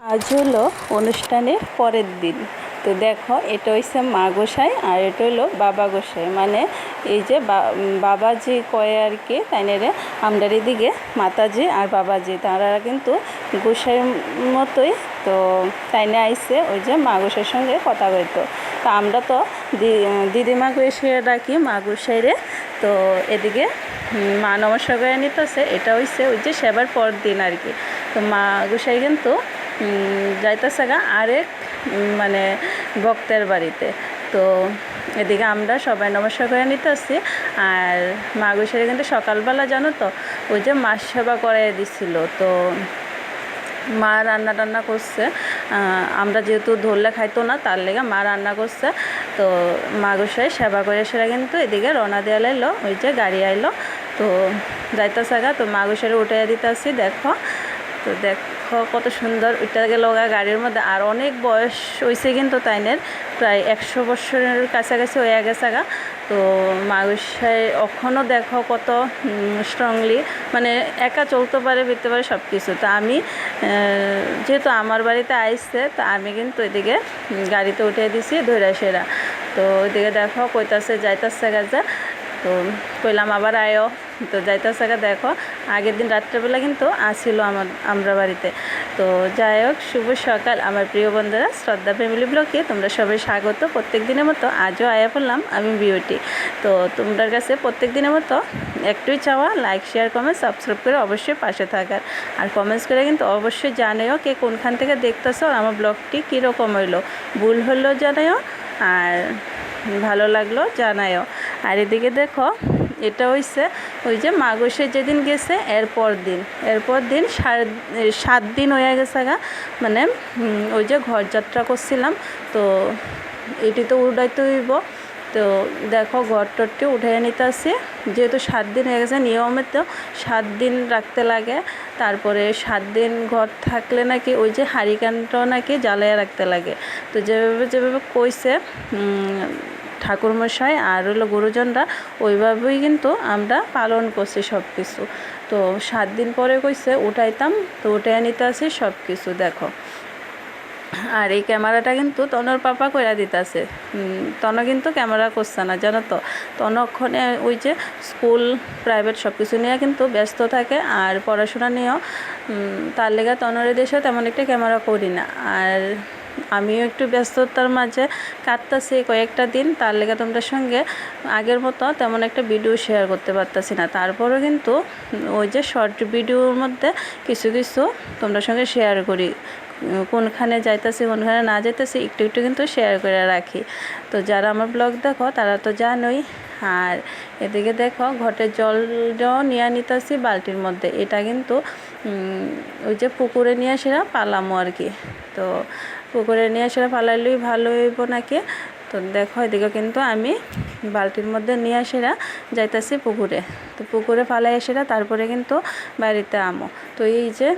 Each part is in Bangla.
আজ হলো অনুষ্ঠানের পরের দিন। তো দেখো, এটা হচ্ছে মা গোসাই আর এটা হলো বাবা গোসাই। মানে এই যে বা- বাবাজি কয়ে আর কি তাইনেরে আমরার এদিকে মাতাজি আর বাবাজি। তারা কিন্তু গোসাইয়ের মতোই, তো তাইনে আইসে ওই যে মা গোসাইয়ের সঙ্গে কথা কইতো। তো আমরা তো দি- দিদিমা গোসাই ডাকি মা গোসাইরে তো এদিকে মা নমস্কার করে নিতেছে। এটা হইছে ওই যে সেবার পর দিন আর কি তো মা গোসাই কিন্তু যাইতেছে গা আরেক মানে ভক্তের বাড়িতে। তো এদিকে আমরা সবাই নমস্কার করে নিতেছি। আর মা গোসাই কিন্তু সকালবেলা জানো তো, ওই যে মাস সেবা করে দিছিল। তো মা রান্না টান্না করছে। আমরা যেহেতু ধরলে খাইতো না, তার লেগে মা রান্না করছে। তো মা গোসাই সেবা করে সেরা কিন্তু এদিকে রওনা দেওয়া লাইলো ওই যে গাড়ি আইলো। তো যাইতেছে গা, তো মা গোসাইরে উঠে দিতে আসি দেখো। তো দেখো কত সুন্দর ওইটা গেল গাড়ির মধ্যে। আর অনেক বয়স হয়েছে কিন্তু তাইনের প্রায় একশো বছরের কাছাকাছি হয়ে গেছে গা। তো মাগুসাই এখনও দেখো কত স্ট্রংলি মানে একা চলতে পারে ফিরতে পারে সব কিছু তা আমি যেহেতু আমার বাড়িতে আইসছে তা আমি কিন্তু উম, গাড়িতে উঠে দিছি ধৈরা সেরা। তো ওইদিকে দেখো কইতাছে যাইতাছে গাছে তো কইলাম আবার আয়ো। তো যাইতেছে দেখো, আগের দিন রাত্রেবেলা কিন্তু আসিল আমার, আমরা বাড়িতে। তো যাই হোক, শুভ সকাল। আমার প্রিয় বন্ধুরা, শ্রদ্ধা ফ্যামিলি ব্লকে তোমরা সবাই স্বাগত। প্রত্যেক দিনের মতো আজও আয়া পড়লাম আমি বিউটি। তো তোমাদের কাছে প্রত্যেক দিনের মতো একটুই চাওয়া লাইক শেয়ার কমেন্ট সাবস্ক্রাইব করে অবশ্যই পাশে থাকার। আর কমেন্টস করে কিন্তু অবশ্যই জানাইও কে কোনখান থেকে দেখতেছো আমার ব্লগটি কীরকম হইল। ভুল হলো জানাইও আর ভালো লাগল জানাইও। আর এদিকে দেখো, এটা হইছে ওই যে মাগসে যেদিন গেছে, এরপর দিন। এরপর দিন সাত দিন হয়ে গেছে গা মানে ওই যে ঘর যাত্রা করছিলাম, তো এটি তো উড়াইতে হইব। তো দেখো, ঘর টরটি উঠে নিতে আসি যেহেতু সাত দিন হয়ে গেছে, নিয়মে তো সাত দিন রাখতে লাগে। তারপরে সাত দিন ঘর থাকলে নাকি ওই যে হারিকানটাও নাকি জ্বালাইয়া রাখতে লাগে। তো যেভাবে যেভাবে কইছে ঠাকুরমশাই আর হলো গুরুজনরা ওইভাবেই কিন্তু আমরা পালন করছি সব কিছু তো সাত দিন পরে কইছে, উঠাইতাম, তো উঠে নিতে আসি সব কিছু দেখো। আর এই ক্যামেরাটা কিন্তু তনর পাপা কইরা দিতেছে। তন কিন্তু ক্যামেরা করছে না, জানো তো? তনক্ষণে ওই যে স্কুল, প্রাইভেট সব কিছু নিয়ে কিন্তু ব্যস্ত থাকে আর পড়াশোনা নিয়েও তার লেগে তনরের দেশে তেমন একটা ক্যামেরা করি না। আর আমিও একটু ব্যস্ততার মাঝে কাটতেছি কয়েকটা দিন, তার লেগে তোমরা সঙ্গে আগের মতো তেমন একটা ভিডিও শেয়ার করতে পারতাছি না। তারপরও কিন্তু ওই যে শর্ট ভিডিওর মধ্যে কিছু কিছু তোমরা সঙ্গে শেয়ার করি। কোনখানে যাইতেছি, কোনখানে না যাইতেছি, একটু একটু কিন্তু শেয়ার করে রাখি। তো যারা আমার ব্লগ দেখো, তারা তো জানোই আর এদিকে দেখো ঘটের জলটাও নিয়ে নিতেছি বালতির মধ্যে। এটা কিন্তু ওই যে পুকুরে নিয়ে সেরা পালামো আর কি। তো পুকুরে নিয়ে সেরা পালাইলেই ভালো হইব নাকি? তো দেখো, এদিকে কিন্তু আমি বালতির মধ্যে নিয়ে আসেরা, যাইতাছি পুকুরে। তো পুকুরে ফালাই এসেরা তারপরে কিন্তু বাড়িতে আমো। তো এই যে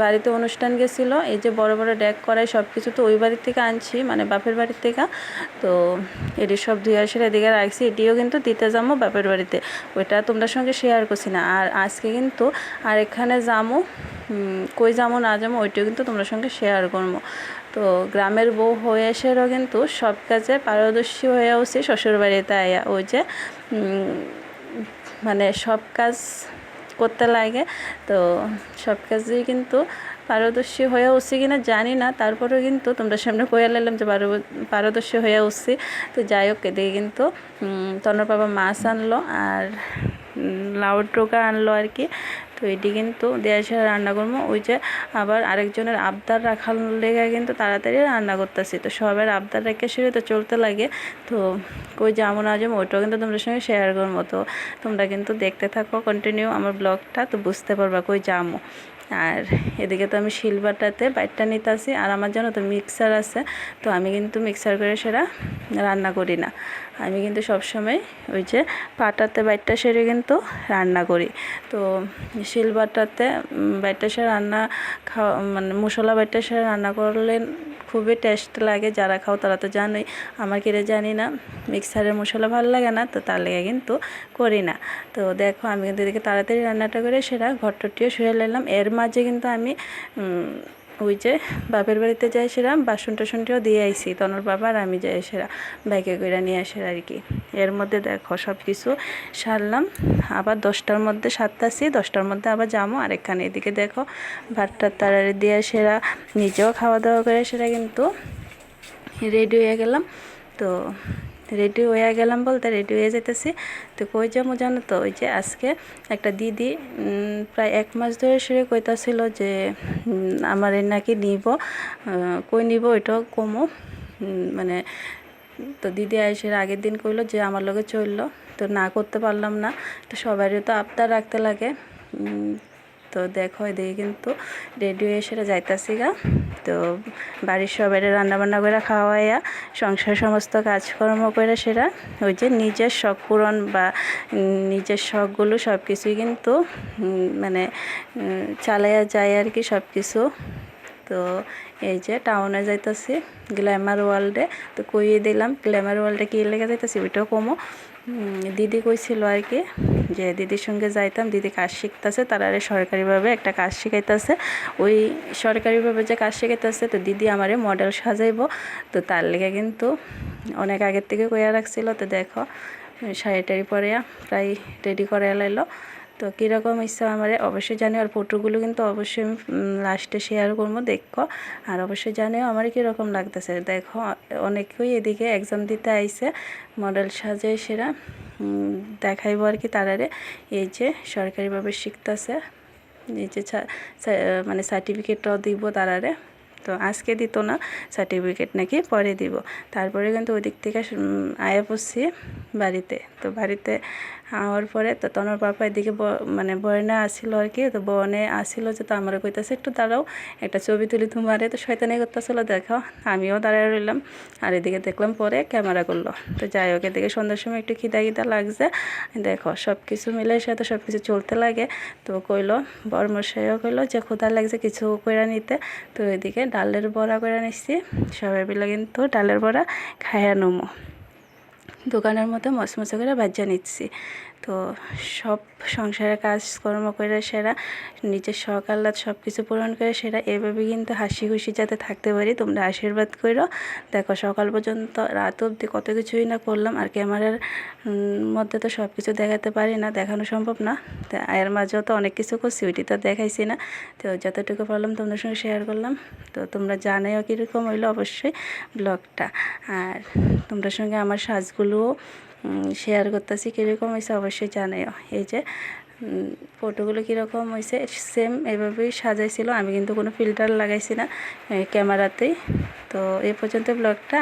বাড়িতে অনুষ্ঠান গেছিল, এই যে বড় বড় ড্যাক করাই সব কিছু তো ওই বাড়ির থেকে আনছি মানে বাপের বাড়ির থেকে। তো এটি সব ধুয়ে আসে এদিকে রাখছি, এটিও কিন্তু দিতে যাব বাপের বাড়িতে। ওইটা তোমরা সঙ্গে শেয়ার করছি না। আর আজকে কিন্তু আর এখানে যামো কই যাব না যাব ওইটাও কিন্তু তোমরা সঙ্গে শেয়ার করব তো গ্রামের বউ হয়ে এসেও কিন্তু সব কাজে পারদর্শী হয়ে উঠছি শ্বশুরবাড়িতে আয়া। ওই যে মানে সব কাজ করতে লাগে। তো সব কাজেই কিন্তু পারদর্শী হয়ে উঠছি কিনা জানি না। তারপরেও কিন্তু তোমরা সামনে কয়ে লাইলাম যে পারো- পারদর্শী হয়ে উঠছি। তো যাই হোক, এদিকে কিন্তু তনর বাবা মাছ আনলো আর লাউ টোকা আনলো আর কি। তো এটি কিন্তু দেওয়া ছাড়া রান্না করব। ওই যে আবার আরেকজনের আবদার রাখার লেগে কিন্তু তাড়াতাড়ি রান্না করতেছি। তো সবার আবদার রেখে সেরে তো চলতে লাগে। তো কই যাব না যাব ওইটাও কিন্তু তোমাদের সঙ্গে শেয়ার করব। তো তোমরা কিন্তু দেখতে থাকো কন্টিনিউ আমার ব্লগটা তো বুঝতে পারবা কই যাব। আর এদিকে তো আমি শিলবাটাতে বাইটটা নিতে আসি আর আমার জন্য তো মিক্সার আছে। তো আমি কিন্তু মিক্সার করে সেটা রান্না করি না। আমি কিন্তু সবসময় ওই যে পাটাতে বাইটটা সেরে কিন্তু রান্না করি। তো শিলবাটাতে বাইটটা সেরে রান্না খাওয়া মানে মশলা বাইটটা সেরে রান্না করলে খুবই টেস্ট লাগে, যারা খাও তারা তো জানোই। আমার কিরে জানি না মিক্সারের মশলা ভালো লাগে না, তো তার লেগে কিন্তু করি না। তো দেখো আমি কিন্তু এদিকে তাড়াতাড়ি রান্নাটা করে সেটা ঘরটটিও শুয়ে নিলাম। এর মাঝে কিন্তু আমি ওই যে বাপের বাড়িতে যাই সেরাম বাসন টাসনটিও দিয়ে আইসি তনর বাবা আর আমি যাই সেরা বাইকে করে নিয়ে আসে আর কি। এর মধ্যে দেখো সব কিছু সারলাম। আবার দশটার মধ্যে সাতটাছি দশটার মধ্যে আবার যাব আরেকখানে এদিকে দেখো ভাতটার তাড়াড়ি দিয়ে সেরা নিজেও খাওয়া দাওয়া করে সেটা কিন্তু রেডি হয়ে গেলাম। তো রেডি হয়ে গেলাম বলতে রেডি হয়ে যেতেছি তো কই যাব জানো তো? ওই যে আজকে একটা দিদি প্রায় এক মাস ধরে সে কইতাছিল যে আমার নাকি নিব। কই নিব এটাও কমো। মানে তো দিদি আইসের আগের দিন কইলো যে আমার লগে চলল তো না করতে পারলাম না। তো সবারই তো আবদার রাখতে লাগে। তো দেখো এদিকে কিন্তু রেডি হয়ে সেটা যাইতাছি গা। তো বাড়ির সবাই রান্না বান্না করে খাওয়াইয়া সংসার সমস্ত কাজকর্ম করে সেটা ওই যে নিজের শখ পূরণ বা নিজের শখগুলো সব কিছুই কিন্তু মানে চালাইয়া যায় আর কি সব কিছু তো এই যে টাউনে যাইতেছি, গ্ল্যামার ওয়ার্ল্ডে। তো কইয়ে দিলাম, গ্ল্যামার ওয়ার্ল্ডে কী লেগে যাইতেছি ওইটাও কমো। দিদি কইছিল আর কি যে দিদির সঙ্গে যাইতাম, দিদি কাজ শিখতেছে, তারা আরে সরকারিভাবে একটা কাজ শিখাইতেছে। ওই সরকারিভাবে যে কাজ শিখাইতেছে, তো দিদি আমারে মডেল সাজাইব। তো তার লেগে কিন্তু অনেক আগের থেকে কইয়া রাখছিল, তো দেখো শাড়ি টাড়ি পরে প্রায় রেডি করে লাইলো। তো কীরকম ইচ্ছা আমার অবশ্যই জানি আর ফটোগুলো কিন্তু অবশ্যই আমি লাস্টে শেয়ার করব, দেখো। আর অবশ্যই জানিও আমার কীরকম লাগতেছে। দেখো, অনেকেই এদিকে এক্সাম দিতে আইসে মডেল সাজে সেরা দেখাইবো আর কি তারারে। এই যে সরকারিভাবে শিখতেছে, এই যে মানে সার্টিফিকেটটাও দিব তারারে। তো আজকে দিত না সার্টিফিকেট নাকি পরে দিব। তারপরে কিন্তু ওই দিক থেকে আয়া পড়ছি বাড়িতে। তো বাড়িতে আওয়ার পরে তো তনর পাপা এদিকে মানে বয়না আসিল আর কি তো বনে আসিল যে তো আমার কইতাছে, একটু দাঁড়াও, একটা ছবি তুলি তোমারে। তো শয়তানি করতেছিল, দেখো, আমিও দাঁড়ায় রইলাম। আর এদিকে দেখলাম পরে ক্যামেরা করল। তো যাই হোক, এদিকে সন্ধ্যার সময় একটু খিদা খিদা লাগছে। দেখো সব কিছু মিলে সাথে সব কিছু চলতে লাগে। তো কইলো, বরমশাইও কইলো যে ক্ষুধা লাগছে কিছু করে নিতে। তো এদিকে ডালের বড়া করে নিচ্ছি। সবাই মিলে কিন্তু ডালের বড়া খাইয়া নমো। দোকানের মতো মশমশে করে ভাজা নিচ্ছি। তো সব সংসারের কাজকর্ম করে সেরা, নিজের শখ আহ্লাদ সব কিছু পূরণ করে সেরা। এভাবে কিন্তু হাসি খুশি যাতে থাকতে পারি, তোমরা আশীর্বাদ করো। দেখো, সকাল পর্যন্ত রাত অবধি কত কিছুই না করলাম, আর ক্যামেরার মধ্যে তো সব কিছু দেখাতে পারি না, দেখানো সম্ভব না। তো এর মাঝেও তো অনেক কিছু করছি, ওইটি তো দেখাইছি না। তো যতটুকু পারলাম তোমাদের সঙ্গে শেয়ার করলাম। তো তোমরা জানাইও কীরকম হইল অবশ্যই ব্লগটা। আর তোমরা সঙ্গে আমার সাজগুলোও শেয়ার করতেছি, কীরকম হয়েছে অবশ্যই জানাইও। এই যে ফটোগুলো কীরকম হয়েছে সেম এভাবেই সাজাইছিল, আমি কিন্তু কোনো ফিল্টার লাগাইছি না ক্যামেরাতেই তো এ পর্যন্ত ব্লগটা